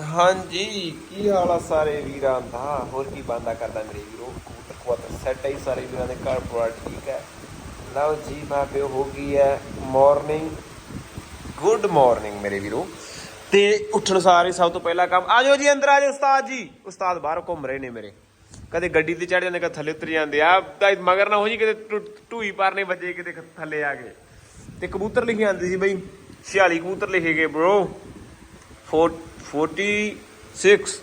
ਹਾਂਜੀ, ਕੀ ਹਾਲ ਆ ਸਾਰੇ ਵੀਰਾਂ ਦਾ? ਹੋਰ ਕੀ ਬੰਦਾ ਕਰਦਾ ਮੇਰੇ ਵੀਰੋ? ਕਬੂਤਰ ਕੁਆਤਰ ਸੈੱਟ ਹੈ ਸਾਰੇ ਵੀਰਾਂ ਦੇ ਘਰ ਪੂਰਾ ਠੀਕ ਹੈ? ਲਓ ਜੀ ਬਾਬੇ ਹੋ ਗਈ ਹੈ ਮਾਰਨਿੰਗ ਗੁੱਡ ਮਾਰਨਿੰਗ ਮੇਰੇ ਵੀਰੋ। ਤੇ ਉੱਠਣ ਸਾਰੇ ਸਭ ਤੋਂ ਪਹਿਲਾ ਕੰਮ, ਆ ਜਾਓ ਜੀ ਅੰਦਰ, ਆ ਜਾਓ ਉਸਤਾਦ ਜੀ। ਉਸਤਾਦ ਬਾਹਰ ਘੁੰਮ ਰਹੇ ਨੇ ਮੇਰੇ। ਕਦੇ ਗੱਡੀ ਤੇ ਚੜ ਜਾਂਦੇ, ਕਦੇ ਥੱਲੇ ਉਤਰ ਜਾਂਦੇ। ਆ ਤਾਂ ਮਗਰ ਨਾ ਹੋ ਜੀ ਕਿਤੇ ਢੂਈ ਟੂਈ ਪਾਰਨੇ ਵੱਜੇ ਕਿਤੇ ਥੱਲੇ ਆ ਗਏ। ਤੇ ਕਬੂਤਰ ਲਿਖੇ ਆਂਦੀ ਸੀ ਬਈ 46 ਕਬੂਤਰ ਲਿਖੇ ਗਏ ਬ్రో 46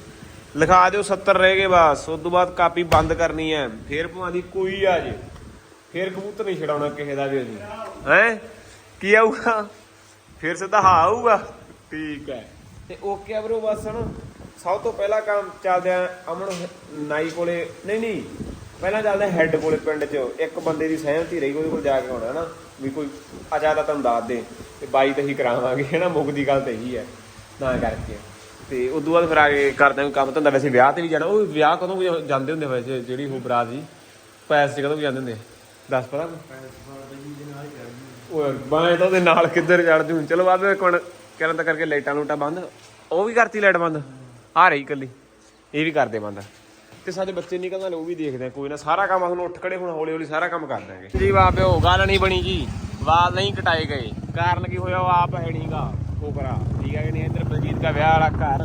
ਲਿਖਾ ਦਿਓ 70 ਰਹਿ ਗਏ ਬਸ, ਉਸ ਤੋਂ ਬਾਅਦ ਕਾਪੀ ਬੰਦ ਕਰਨੀ ਹੈ। ਫੇਰ ਭਵਾਂ ਦੀ ਕੋਈ ਆ ਜੇ। ਫੇਰ ਕਬੂਤਰ ਨਹੀਂ ਛਡਾਉਣਾ ਕਿਸੇ ਦਾ ਵੀ ਅਸੀਂ। ਹੈ? ਕੀ ਆਊਗਾ? ਫਿਰ ਸਿੱਧਾ ਹਾ ਆਊਗਾ। ਠੀਕ ਹੈ। ਤੇ ਓਕੇ ਆ ਬ్రో ਬਸ ਹਣ ਸਭ ਤੋਂ ਪਹਿਲਾ ਕੰਮ ਚੱਲਦੇ ਆ ਅਮਨ ਨਾਈ ਕੋਲੇ, ਨਹੀਂ ਨਹੀਂ। ਪਹਿਲਾਂ ਚੱਲਦੇ ਹੈੱਡ ਕੋਲੇ ਪਿੰਡ 'ਚ। ਇੱਕ ਬੰਦੇ ਦੀ ਸਹਿਮਤੀ ਰਹੀ, ਉਹਦੇ ਕੋਲ ਜਾ ਕੇ ਆਉਣਾ ਨਾ ਵੀ ਕੋਈ ਅਜਾ ਤਾਂ ਤੁਹਾਨੂੰ ਦੱਸ ਦੇ। ਤੇ ਬਾਈ ਤੇ ਹੀ ਕਰਾਵਾਂਗੇ ਹੈ ਨਾ ਮੁੱਕਦੀ ਗੱਲ ਤੇ ਇਹੀ ਹੈ। ਨਾ ਕਰਕੇ। ਤੇ ਉਦੋਂ ਬਾਅਦ ਫਿਰ ਆ ਕੇ ਕਰਦੇ ਹਾਂ ਕੰਮ ਧੰਦਾ। ਵੈਸੇ ਵਿਆਹ ਤੇ ਵੀ ਜਾਣਾ, ਉਹ ਵਿਆਹ ਕਦੋਂ ਵੀ ਜਾਂਦੇ ਹੁੰਦੇ ਵੈਸੇ, ਜਿਹੜੀ ਉਹ ਬਰਾਤ ਜੀ? ਪੈਸ ਚ ਕਦੋਂ ਵੀ ਜਾਂਦੇ ਹੁੰਦੇ? ਦੱਸ ਪਤਾ ਉਹ ਬਾਏ ਤਾਂ ਉਹਦੇ ਨਾਲ ਕਿੱਧਰ ਚੜ ਜੂ? ਚਲੋ ਬਾਅਦ ਵਿੱਚ ਹੁਣ ਕਰਨ ਤਾਂ ਕਰਕੇ ਲਾਈਟਾਂ ਲੂਟਾਂ ਬੰਦ। ਉਹ ਵੀ ਕਰਤੀ ਲਾਈਟ ਬੰਦ। ਆ ਰਹੀ ਇਕੱਲੀ। ਇਹ ਵੀ ਕਰਦੇ ਬੰਦ। ਤੇ ਸਾਡੇ ਬੱਚੇ ਨਿਕਲਦੇ ਨੇ ਉਹ ਵੀ ਦੇਖਦੇ ਆ। ਕੋਈ ਨਾ, ਸਾਰਾ ਕੰਮ ਹੁਣ ਉੱਠ ਖੜੇ ਹੁਣ ਹੌਲੀ ਹੌਲੀ ਸਾਰਾ ਕੰਮ ਕਰ ਦਾਂਗੇ ਜੀ ਬਾਬੇ ਉਹ ਗੱਲ ਨਹੀਂ ਬਣੀ ਜੀ। ਵਾਲ ਨਹੀਂ ਕਟਾਏ ਗਏ। ਕਾਰਨ ਕੀ ਹੋਇਆ, ਉਹ ਆਪ ਹੈ ਨਹੀਂਗਾ ਕੋਕਰਾ ਠੀਕ ਹੈ ਕਿ ਨਹੀਂ? ਇੱਧਰ ਬਲਜੀਤ ਵਿਆਹ ਵਾਲਾ ਘਰ।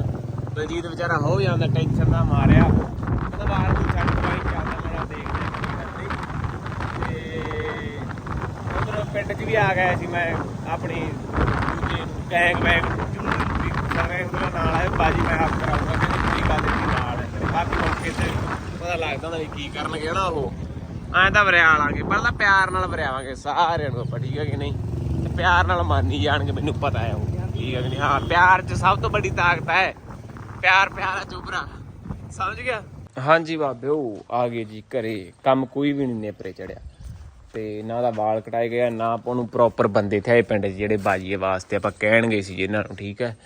ਬਲਜੀਤ ਵਿਚਾਰਾ ਹੋ ਜਾਂਦਾ ਟੈਨਸ਼ਨ ਦਾ ਮਾਰਿਆ। ਕਹਿੰਦਾ ਬਾਹਰ ਨੂੰ ਛੱਡ ਪਾਈ ਚੱਲਦਾ ਮੇਰਾ ਦੇਖਦੇ ਕੀ ਕਰਦੇ। ਤੇ ਉਧਰ ਪਿੰਡ 'ਚ ਵੀ ਆ ਗਿਆ ਸੀ ਮੈਂ, ਆਪਣੀ ਦੂਜੇ ਗੈਂਗ ਵੈਂਗ ਵੀ ਸਾਰੇ ਉਹਦਾ ਨਾਲ ਆਏ ਬਾਜੀ ਮੈਂ ਹੱਥ ਕਰਾਉਂਗਾ ਕਿ ਕੀ ਗੱਲ ਦੀ ਨਾਲ ਹੈ ਬਾਕੀ ਮੌਕੇ ਤੇ ਪਤਾ ਲੱਗਦਾ ਹੁੰਦਾ ਵੀ ਕੀ ਕਰਨਗੇ ਨਾ ਉਹ। ਐਂ ਤਾਂ ਵਰਿਆ ਲਾਂਗੇ ਪਹਿਲਾਂ ਪਿਆਰ ਨਾਲ ਵਰਿਆਵਾਂਗੇ, ਸਾਰਿਆਂ ਨੂੰ ਆਪਾਂ ਠੀਕ ਹੈ ਕਿ ਨਹੀਂ। ਪਿਆਰ ਨਾਲ ਮੰਨੀ ਜਾਣਗੇ, ਮੈਨੂੰ ਪਤਾ ਹੈ ਉਹ। ਠੀਕ ਹੈ ਕਿ ਨਹੀਂ ਹਾਂ ਪਿਆਰ 'ਚ ਸਭ ਤੋਂ ਵੱਡੀ ਤਾਕਤ ਹੈ। ਪਿਆਰ ਪਿਆਰਾ ਚੁਬਰਾ ਸਮਝ ਗਿਆ? ਹਾਂਜੀ ਬਾਬਿਓ ਆ ਗਏ ਜੀ ਘਰੇ। ਕੰਮ ਕੋਈ ਵੀ ਨਹੀਂ ਨੇਪਰੇ ਚੜਿਆ। ਤੇ ਨਾ ਦਾ ਵਾਲ ਕਟਾਏ ਗਿਆ ਨਾ ਆਪਾਂ ਉਹਨੂੰ ਪ੍ਰੋਪਰ ਬੰਦੇ ਥੇ ਪਿੰਡ 'ਚ ਜਿਹੜੇ ਬਾਜੀਏ ਵਾਸਤੇ ਆਪਾਂ ਕਹਿਣਗੇ ਸੀ ਜਿਹਨਾਂ ਨੂੰ ਠੀਕ ਹੈ?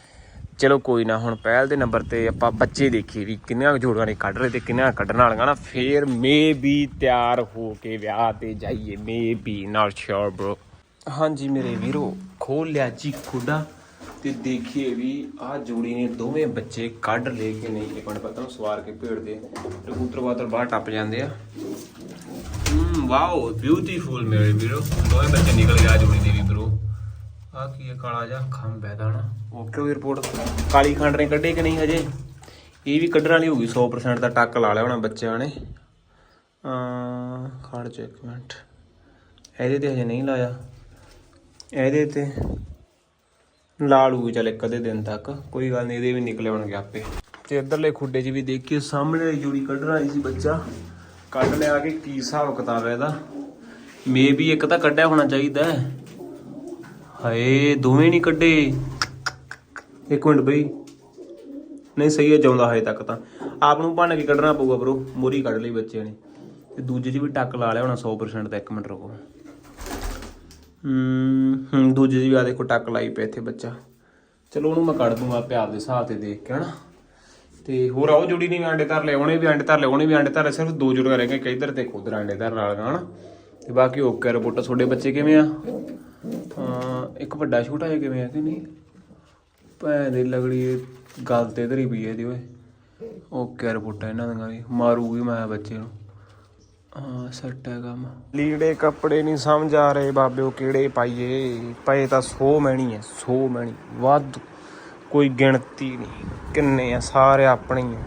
ਚਲੋ ਕੋਈ ਨਾ ਹੁਣ ਪਹਿਲ ਦੇ ਨੰਬਰ ਤੇ ਆਪਾਂ ਬੱਚੇ ਦੇਖੀਏ ਵੀ ਕਿੰਨਿਆਂ ਕੁ ਜੋੜਾਂ ਨੇ ਕੱਢ ਰਹੇ ਤੇ ਕਿੰਨਿਆਂ ਕੱਢਣ ਵਾਲੀਆਂ ਨਾ। ਫੇਰ ਮੇ ਵੀ ਤਿਆਰ ਹੋ ਕੇ ਵਿਆਹ ਤੇ ਜਾਈਏ may be not sure bro ਹਾਂਜੀ ਮੇਰੇ ਵੀਰੋ ਖੋਲ ਲਿਆ ਜੀ ਖੁੱਡਾ। ਤੇ ਦੇਖੀਏ ਵੀ ਆ ਜੋੜੀ ਨੇ ਦੋਵੇਂ ਬੱਚੇ ਕੱਢ ਲੈ ਕੇ ਨਹੀਂ ਇੱਕ ਮਿੰਟ ਪਤਾ ਨੂੰ ਸਵਾਰ ਕੇ ਭੇੜ ਦੇ ਕਬੂਤਰ ਬਾਤਰ ਬਾਹਰ ਟੱਪ ਜਾਂਦੇ ਆ। ਹਮ ਵਾਓ ਬਿਊਟੀਫੁਲ ਮੇਰੇ ਵੀਰੋ। ਦੋਵੇਂ ਬੱਚੇ ਨਿਕਲ ਆ ਜੋੜੀ ਦੇ ਵੀ ਬ్రో ਆ ਕੀ ਹੈ, ਕਾਲਾ ਜਿਹਾ ਖੰਭ ਹੈ ਦਾ ਓਕੇ ਉਹ ਰਿਪੋਰਟ ਕਾਲੀ ਖੰਡ ਨੇ ਕੱਢੇ ਕਿ ਨਹੀਂ ਹਜੇ? ਇਹ ਵੀ ਕੱਢਣ ਵਾਲੀ ਹੋਊਗੀ 100% ਦਾ ਟੱਕ ਲਾ ਲਿਆ ਹੋਣਾ ਬੱਚਿਆਂ ਨੇ। ਅ ਖੜ ਚ ਇੱਕ ਮਿੰਟ। ਇਹਦੇ ਤੇ ਹਜੇ ਨਹੀਂ ਲਾਇਆ। ਇਹਦੇ ਤੇ ਲਾ ਲੂਗੀ ਚੱਲ ਇੱਕ ਅੱਧੇ ਦਿਨ ਤੱਕ। ਕੋਈ ਗੱਲ ਨਹੀਂ ਇਹਦੇ ਵੀ ਨਿਕਲੇ ਹੋਣਗੇ ਆਪੇ। ਤੇ ਇਧਰਲੇ ਖੁੱਡੇ 'ਚ ਵੀ ਦੇਖੀਏ, ਸਾਹਮਣੇ ਵਾਲੀ ਕੱਢਣ ਵਾਲੀ ਸੀ ਬੱਚਾ। ਕੱਢ ਲਿਆ ਕਿ ਕੀ ਹਿਸਾਬ ਕਿਤਾਬ ਹੈ ਇਹਦਾ। ਮੇ ਵੀ ਇੱਕ ਤਾਂ ਕੱਢਿਆ ਹੋਣਾ ਚਾਹੀਦਾ ਹਾਏ, ਦੋਵੇਂ ਨਹੀਂ ਕੱਢੇ। ਇੱਕ ਮਿੰਟ ਬਈ। ਨਹੀਂ, ਸਹੀ ਹੈ, ਜਾਉਂਦਾ ਹਜੇ ਤੱਕ ਤਾਂ। ਆਪ ਨੂੰ ਭੰਨ ਕੇ ਕੱਢਣਾ ਪਊਗਾ ਬ్రో ਮੋਰੀ ਕੱਢ ਲਈ ਬੱਚੇ ਨੇ। ਤੇ ਦੂਜੇ 'ਚ ਵੀ ਟੱਕ ਲਾ ਲਿਆ ਹੋਣਾ 100% ਤਾਂ ਇੱਕ ਮਿੰਟ ਰੁਕੋ। ਹੂੰ ਦੂਜੇ 'ਚ ਵੀ ਆ ਦੇਖੋ ਟੱਕ ਲਾਈ ਪਿਆ ਇੱਥੇ ਬੱਚਾ। ਚਲੋ ਉਹਨੂੰ ਮੈਂ ਕੱਢ ਦੂੰਗਾ ਪਿਆਰ ਦੇ ਹਿਸਾਬ ਤੇ ਦੇਖ ਕੇ ਹਨਾ। ਤੇ ਹੋਰ ਆਓ ਜੁੜੀ ਨਹੀਂ ਅੰਡੇ ਧਰ ਲੈ ਉਹਨੇ ਵੀ ਅੰਡੇ ਧਰ ਲੈ ਉਹਨੇ ਵੀ ਅੰਡੇ ਧਰ ਲਏ, ਸਿਰਫ ਦੋ ਜੁੜੀਆਂ ਰਹਿ ਗਈਆਂ ਕਿੱਧਰ ਤੇ ਖੁਦ ਅੰਡੇ ਧਰ ਨਾਲ ਹਨਾ। ਤੇ ਬਾਕੀ ਓਕੇ ਰਿਪੋਰਟ ਤੁਹਾਡੇ ਬੱਚੇ ਕਿਵੇਂ ਆ? ਇੱਕ ਵੱਡਾ ਛੋਟਾ ਜਿਹਾ ਕਿਵੇਂ ਆ ਕਿ ਨਹੀਂ? ਭੈਣ ਦੀ ਲਗੜੀ ਗੱਲ ਤੇ ਧਰੀ ਪਈ ਹੈ ਇਹਦੀ ਓਏ। ਓਕੇ ਰਿਪੋਰਟ ਇਹਨਾਂ ਦੀਆਂ ਵੀ ਮਾਰੂਗੀ ਮੈਂ ਬੱਚੇ ਨੂੰ। ਹਾਂ ਸੱਟ ਹੈ ਕੰਮ। ਲੀੜੇ ਕੱਪੜੇ ਨਹੀਂ ਸਮਝ ਆ ਰਹੇ ਬਾਬਿਓ ਕਿਹੜੇ ਪਾਈਏ? ਪਏ ਤਾਂ 100 ਮਹਿਣੀ ਐ 100 ਮਹਿਣੀ ਵੱਧ ਕੋਈ ਗਿਣਤੀ ਨਹੀਂ। ਕਿੰਨੇ ਆ? ਸਾਰੇ ਆਪਣੇ ਹੀ ਆ।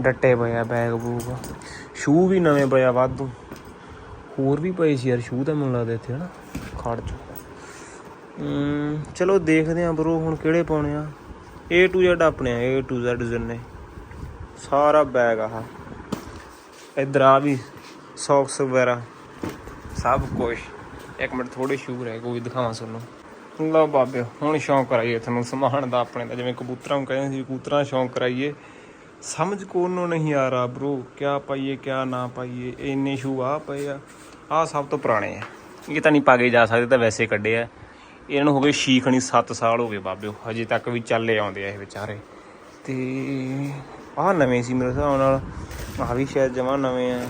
ਡੱਟੇ ਪਏ ਆ ਬੈਗ ਬੂਗ। ਸ਼ੂ ਵੀ ਨਵੇਂ ਪਏ ਆ ਵਾਧੂ। ਹੋਰ ਵੀ ਪਏ ਸੀ ਯਾਰ ਸ਼ੂ ਤਾਂ ਮੈਨੂੰ ਲੱਗਦਾ ਇੱਥੇ ਹਨਾ ਖੜ ਚ ਹਮ, ਚਲੋ ਦੇਖਦੇ ਆਂ ਬਰੋ ਹੁਣ ਕਿਹੜੇ ਪਾਉਣੇ ਆ। A to Z ਆਪਣੇ ਆ A to Z ਜਿੰਨੇ। ਸਾਰਾ ਬੈਗ ਆਹ। ਇਧਰ ਆ ਵੀ ਸੌਕਸ ਵਗੈਰਾ। ਸਭ ਕੁਝ ਇੱਕ ਮਿੰਟ ਥੋੜੇ ਸ਼ੂ ਰਹਿ ਕੋਈ ਦਿਖਾਵਾਂ ਤੁਹਾਨੂੰ। ਲਓ ਬਾਬੇ, ਹੁਣ ਸ਼ੌਂਕ ਕਰਾਈਏ ਤੁਹਾਨੂੰ ਸਮਾਨ ਦਾ ਆਪਣੇ ਦਾ, ਜਿਵੇਂ ਕਬੂਤਰਾਂ ਨੂੰ ਕਹਿੰਦੇ ਸੀ, ਕਬੂਤਰਾਂ ਸ਼ੌਂਕ ਕਰਾਈਏ। ਸਮਝ ਕੋ ਨਹੀਂ ਆ ਰਹਾ ਬ్రో ਕਿਆ ਪਾਈਏ, ਕਿਆ ਨਾ ਪਾਈਏ, ਇੰਨੇ ਸ਼ੂ ਆ ਪਏ ਆ। ਆ ਸਭ ਤੋਂ ਪੁਰਾਣੇ ਆ। ਇਹ ਤਾਂ ਨਹੀਂ ਪਾਗੇ ਜਾ ਸਕਦੇ ਤਾਂ ਵੈਸੇ ਕੱਢੇ ਆ। ਇਹਨਾਂ ਨੂੰ ਹੋ ਗਏ ਸ਼ੀਖਣੀ 7 ਸਾਲ ਹੋ ਗਏ ਬਾਬਿਓ ਹਜੇ ਤੱਕ ਵੀ ਚੱਲੇ ਆਉਂਦੇ ਆ ਇਹ ਵਿਚਾਰੇ। ਤੇ ਆਹ ਨਵੇਂ ਸੀ ਮੇਰੇ ਹਿਸਾਬ ਨਾਲ। ਆਹ ਵੀ ਸ਼ਾਇਦ ਜਮਾ ਨਵੇਂ ਆ।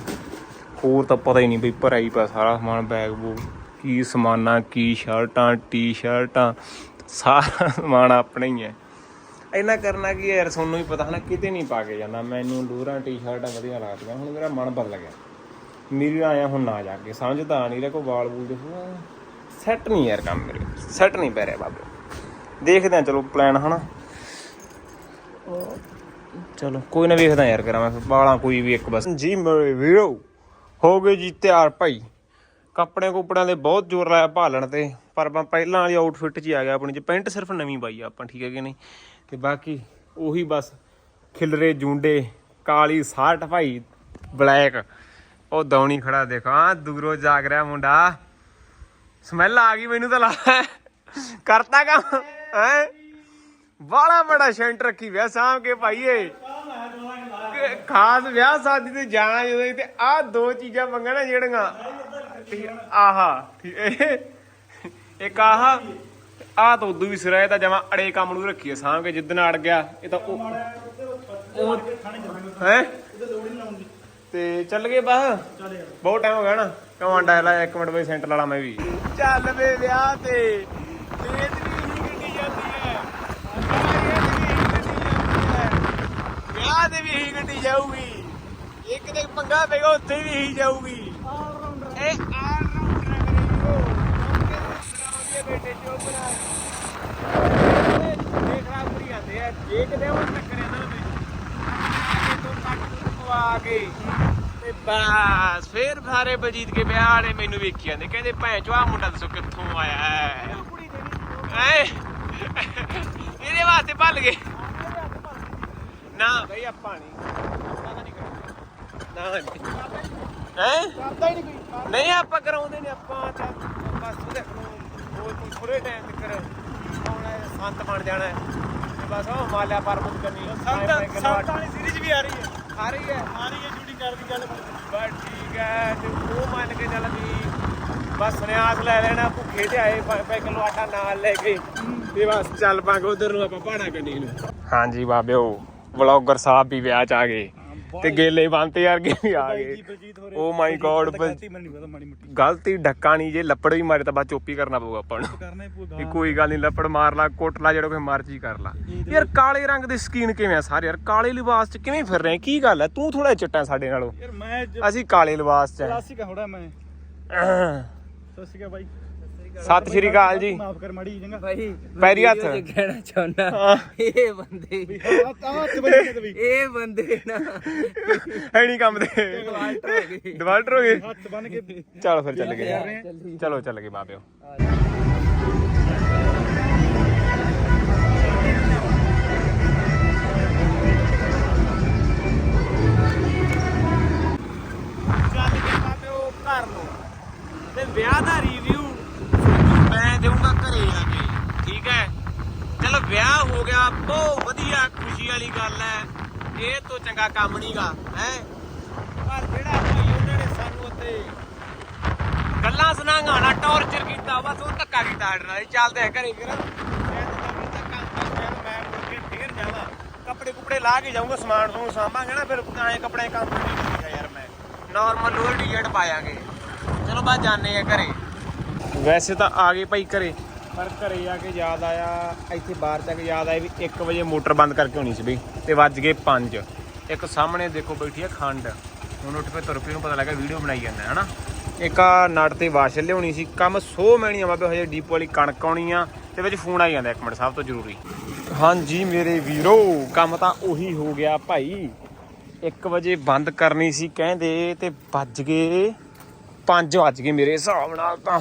ਹੋਰ ਤਾਂ ਪਤਾ ਹੀ ਨਹੀਂ ਬਈ ਭਰਿਆ ਹੀ ਪਿਆ ਸਾਰਾ ਸਮਾਨ ਬੈਗ ਬੂਗ ਕੀ ਸਮਾਨਾ ਕੀ ਸ਼ਰਟਾਂ ਟੀ-ਸ਼ਰਟਾਂ ਸਾਰਾ ਸਮਾਨ ਆਪਣਾ ਹੀ ਹੈ। ਇੰਨਾ ਕਰਨਾ ਕੀ ਯਾਰ ਤੁਹਾਨੂੰ ਵੀ ਪਤਾ ਹਨਾ ਕਿਤੇ ਨਹੀਂ ਪਾ ਕੇ ਜਾਂਦਾ ਮੈਨੂੰ ਲੂਰਾਂ ਟੀ-ਸ਼ਰਟਾਂ ਵਧੀਆ ਲੱਗਦੀਆਂ ਹੁਣ ਮੇਰਾ ਮਨ ਬਦਲ ਗਿਆ। ਮੇਰੀ ਆਇਆ ਹੁਣ ਨਾ ਜਾ ਕੇ ਸਮਝ ਤਾਂ ਆ ਨਹੀਂ ਰਿਹਾ ਕੋ ਵਾਲ ਵੂਲ ਦੇ ਸੈੱਟ ਨਹੀਂ ਯਾਰ ਕੰਮ ਮੇਰੇ ਸੈੱਟ ਨਹੀਂ ਪੈ ਰਿਹਾ ਬਾਬੇ। ਦੇਖਦੇ ਆ ਚਲੋ ਪਲਾਨ ਹਨਾ। ਚਲੋ ਕੋਈ ਨਾ ਵੇਖਦਾ ਯਾਰ ਕਰਾਂ ਮੈਂ ਫਿਰ ਵਾਲਾਂ ਕੋਈ ਵੀ ਇੱਕ ਬਸ। ਜੀ ਮੇਰੇ ਵੀਰੋ ਹੋ ਗਏ ਜੀ ਤਿਆਰ ਭਾਈ। ਕੱਪੜੇ ਕੁਪੜਿਆਂ ਦੇ ਬਹੁਤ ਜ਼ੋਰ ਲਾਇਆ ਭਾਲਣ ਤੇ, ਪਰ ਮੈਂ ਪਹਿਲਾਂ ਵਾਲੀ ਆਊਟਫਿਟ 'ਚ ਹੀ ਆ ਗਿਆ ਆਪਣੀ ਚ ਪੈਂਟ ਸਿਰਫ ਨਵੀਂ ਪਾਈ ਆ ਆਪਾਂ, ਠੀਕ ਹੈ ਕਿ ਨਹੀਂ? ਤੇ ਬਾਕੀ ਉਹੀ ਬਸ ਖਿਲਰੇ, ਜੁੰਡੇ, ਕਾਲੀ ਸ਼ਰਟ ਭਾਈ, ਬਲੈਕ। ਉਹ ਦੌਣੀ ਖੜਾ ਦੇਖਾਂ ਦੂਰੋਂ ਜਾਗ ਰਿਹਾ ਮੁੰਡਾ। ਸਮੈਲ ਆ ਗਈ ਮੈਨੂੰ ਤਾਂ ਲੱਗਦਾ। ਕਰਤਾ ਕੰਮ, ਹੈ? ਬਾਲਾ ਬੜਾ ਸ਼ੈਂਟ ਰੱਖੀ ਵਿਆ ਸਾਂਭ ਕੇ ਭਾਈਏ ਖਾਸ ਵਿਆਹ ਸ਼ਾਦੀ ਤੇ ਜਾਣਾ ਜਦੋਂ ਤੇ ਆ ਦੋ ਚੀਜ਼ਾਂ ਮੰਗਣਾ ਜਿਹੜੀਆਂ। ਠੀਕ ਹੈ, ਆਹਾ ਠੀਕ ਇਹ ਇੱਕ ਆਹਾ ਆ ਤਾਂ ਉਦੋਂ ਵੀ ਸਿਰਾ ਇਹ ਤਾਂ ਜਮਾ ਅੜੇ ਕੰਮ ਨੂੰ ਰੱਖੀਏ ਸਾਂਭ ਕੇ ਜਿੱਦਣ ਅੜ ਗਿਆ ਇਹ ਤਾਂ ਉਹ ਹੈ? ਤੇ ਚੱਲ ਗਏ ਬਾਹ ਬਹੁਤ ਟਾਈਮ ਹੋ ਗਿਆ ਨਾ। ਕਿਉਂ ਆਂਡਾ ਲਾ ਇੱਕ ਮਿੰਟ ਬਈ ਸੈਂਟਰ ਵਾਲਾ ਮੈਂ ਵੀ। ਚੱਲ ਵੇ ਵਿਆਹ ਤੇ। ਲੇਟ ਵੀ ਹੀ ਗੱਡੀ ਜਾਂਦੀ ਹੈ ਵਿਆਹ ਤੇ ਵੀ ਇਹੀ ਗੱਡੀ ਜਾਊਗੀ। ਇੱਕ ਤੇ ਪੰਗਾ ਪਏਗਾ ਉੱਥੇ ਵੀ ਇਹੀ ਜਾਊਗੀ। ਇਹ ਆਲ ਰਾਉਂਡਰ ਕਰੇ ਬੇਟੇ ਚੋਪੜਾ ਦੇਖ ਰਾ ਪੂਰੀ ਆਂਦੇ ਆ ਜੇ ਕਿਤੇ ਉਹ ਟੱਕਰੇ ਨਾ ਮੈਂ ਤੋਂ ਕੱਟ ਪਵਾ ਕੇ ਤੇ ਬਸ ਫੇਰ ਸਾਰੇ ਬਲਜੀਤ ਕੇ ਵਿਆਹ ਵਾਲੇ ਮੈਨੂੰ ਵੇਖੀ ਜਾਂਦੇ ਕਹਿੰਦੇ ਭੈਣ ਚੋ ਆਹ ਮੁੰਡਾ ਦੱਸੋ ਕਿੱਥੋਂ ਆਇਆ ਹੈ। ਹੈ? ਇਹਦੇ ਵਾਸਤੇ ਭੱਲ ਗਏ। ਨਾ। ਬਈ ਆਪਾਂ ਨਹੀਂ ਆਪਾਂ ਤਾਂ ਨਹੀਂ ਕਰਦੇ ਨਾ ਹੈ? ਕਰਦਾ ਹੀ ਨਹੀਂ ਕੋਈ ਨਹੀਂ ਆਪਾਂ ਕਰਾਉਂਦੇ ਨੇ ਆਪਾਂ ਚੱਲ ਬਸ ਦੇਖੋ ਉਹ ਕੋਈ ਥੋੜੇ ਟਾਈਮ ਤੱਕ ਆਉਣਾ ਹੈ, ਸੰਤ ਬਣ ਜਾਣਾ ਹੈ। ਤੇ ਬਸ ਉਹ ਮਾਲਿਆ ਪਰਮਤ ਕਰਨੀ ਸੰਤ ਸੰਤ ਵਾਲੀ ਸੀਰੀਜ਼ ਵੀ ਆ ਰਹੀ ਹੈ। ਆ ਰਹੀ ਹੈ। ਆ ਰਹੀ ਹੈ ਸ਼ੂਟਿੰਗ ਕਰਨ ਦੀ ਗੱਲ। ਬਸ ਠੀਕ ਹੈ ਤੇ ਉਹ ਮੰਨ ਕੇ ਚੱਲ ਵੀ ਬਸ ਸੁਨਿਆਸ ਲੈ ਲੈਣਾ ਭੁੱਖੇ ਤੇ ਆਏ 5 ਕਿਲੋ ਆਟਾ ਨਾਲ ਲੈ ਕੇ। ਤੇ ਬਸ ਚੱਲ ਪਾਂਗੇ ਉਧਰ ਨੂੰ ਆਪਾਂ ਪਹਾੜਾ ਕੰਨੀ ਨੂੰ। ਹਾਂਜੀ ਬਾਬਿਓ। ਵਲੌਗਰ ਸਾਹਿਬ ਵੀ ਵਿਆਹ ਚ ਆ ਗਏ। ਤੇ ਗੇਲੇ ਬੰਤੇ ਵਰਗੇ ਵੀ ਆ ਗਏ। ਓ ਮਾਈ ਗੋਡ ਗਲਤੀ ਮੈਨੂੰ ਨਹੀਂ ਜੇ ਲੱਪੜ ਵੀ ਮਾਰੇ ਤਾਂ ਬਾਅਦ ਚੋਪੀ ਕਰਨਾ ਪਊਗਾ ਆਪਾਂ ਨੂੰ। ਕੋਈ ਗੱਲ ਨਹੀਂ ਲੱਪੜ ਮਾਰ ਲਾ ਕੁੱਟ ਲਾ ਜਿਹੜਾ ਕੋਈ ਮਰਜ਼ੀ ਕਰ ਲਾ। ਯਾਰ ਕਾਲੇ ਰੰਗ ਦੀ ਸਕੀਨ ਕਿਵੇਂ ਆ ਸਾਰੇ ਯਾਰ? ਕਾਲੇ ਲਿਬਾਸ 'ਚ ਕਿਵੇਂ ਫਿਰ ਰਹੇ? ਕੀ ਗੱਲ ਹੈ ਤੂੰ ਥੋੜਾ ਚਿੱਟਾ ਸਾਡੇ ਨਾਲੋਂ। ਯਾਰ ਮੈਂ ਅਸੀਂ ਕਾਲੇ ਲਿਬਾਸ 'ਚ ਕਲਾਸਿਕ ਹੋੜਾ ਮੈਂ। ਅਕਾਲ ਬਾਈ। ਸਤਿ ਸ਼੍ਰੀ ਅਕਾਲ ਜੀ। ਮਾਫ ਕਰ ਮਾੜੀ ਚੰਗਾ ਭਾਈ ਪੈਰੀ ਹੱਥ। ਕਹਿਣਾ ਚਾਹੁੰਦਾ। ਇਹ ਬੰਦੇ ਆ ਤਾਂ ਹੱਥ ਬੰਦੇ ਵੀ। ਇਹ ਬੰਦੇ ਨਾ। ਹੈ ਨਹੀਂ ਕੰਮ ਦੇ ਡਿਵਾਲਟਰ ਹੋ ਗਏ। ਡਿਵਾਲਟਰ ਹੋ ਗਏ। ਹੱਥ ਬੰਨ ਕੇ ਚਲ ਫਿਰ ਚੱਲ ਗਏ। ਚਲੋ ਚੱਲ ਗਏ ਬਾਬਿਓ ਚੰਗਾ ਕੰਮ ਨਹੀਂਗਾ ਹੈ? ਪਰ ਜਿਹੜਾ ਭਾਈ ਉਹਨਾਂ ਨੇ ਸਾਨੂੰ ਉੱਤੇ ਗੱਲਾਂ ਸੁਣਾਂਗਾ ਨਾ ਟੌਰਚਰ ਕੀਤਾ ਬਸ ਉਹ ਧੱਕਾ ਕੀਤਾ ਸਾਡੇ ਨਾਲ ਚੱਲਦੇ ਆ ਘਰੇ ਫਿਰ। ਮੈਂ ਤਾਂ ਕੰਮ ਕਰ ਮੈਂ ਮੁੜ ਕੇ ਫੇਰ ਜਾਵਾਂ। ਕੱਪੜੇ ਕੁਪੜੇ ਲਾ ਕੇ ਜਾਊਂਗਾ ਸਮਾਨ ਨੂੰ ਸਾਂਭਾਂਗੇ ਨਾ ਫਿਰ ਆਏ ਕੱਪੜੇ ਕੰਮ ਨਹੀਂ ਕਰੇਗਾ ਯਾਰ ਮੈਂ। ਨਾਰਮਲ ਲੋਅਰ ਟੀ-ਸ਼ਰਟ ਚਲੋ ਬਾਅਦ ਜਾਣੇ ਆ ਘਰੇ। ਵੈਸੇ ਤਾਂ ਆ ਗਏ ਭਾਈ ਘਰੇ। ਪਰ ਘਰੇ ਆ ਕੇ ਯਾਦ ਆਇਆ ਇੱਥੇ ਬਾਹਰ ਤੱਕ ਯਾਦ ਆਇਆ ਵੀ 1 ਵਜੇ ਮੋਟਰ ਬੰਦ ਕਰਕੇ ਹੋਣੀ ਸੀ ਬਈ ਤੇ ਵੱਜ ਗਏ 5 ਇੱਕ ਸਾਹਮਣੇ ਦੇਖੋ ਬੈਠੀ ਆ ਖੰਡ। ਹੁਣ ਉੱਠ ਕੇ ਤੁਰ ਪਈ ਨੂੰ ਪਤਾ ਲੱਗਾ ਵੀਡੀਓ ਬਣਾਈ ਜਾਂਦਾ ਹੈ ਨਾ ਇੱਕ ਆ ਨਟ ਤੇ ਵਾਸ਼ ਲਿਆਉਣੀ ਸੀ, ਕੰਮ ਸੋ ਮੈਣੀਆਂ ਬਾਬੇ, ਹਜੇ ਡੀਪੋ ਵਾਲੀ ਕਣਕ ਆਉਣੀ ਆ, ਤੇ ਵਿੱਚ ਫੋਨ ਆਈ ਜਾਂਦਾ ਇੱਕ ਮਿੰਟ, ਸਭ ਤੋਂ ਜ਼ਰੂਰੀ। ਹਾਂਜੀ ਮੇਰੇ ਵੀਰੋ, ਕੰਮ ਤਾਂ ਉਹੀ ਹੋ ਗਿਆ ਭਾਈ। 1 ਵਜੇ ਬੰਦ ਕਰਨੀ ਸੀ ਕਹਿੰਦੇ, ਤੇ ਵੱਜ ਗਏ 5 ਵੱਜ ਗਏ ਮੇਰੇ ਹਿਸਾਬ ਨਾਲ ਤਾਂ।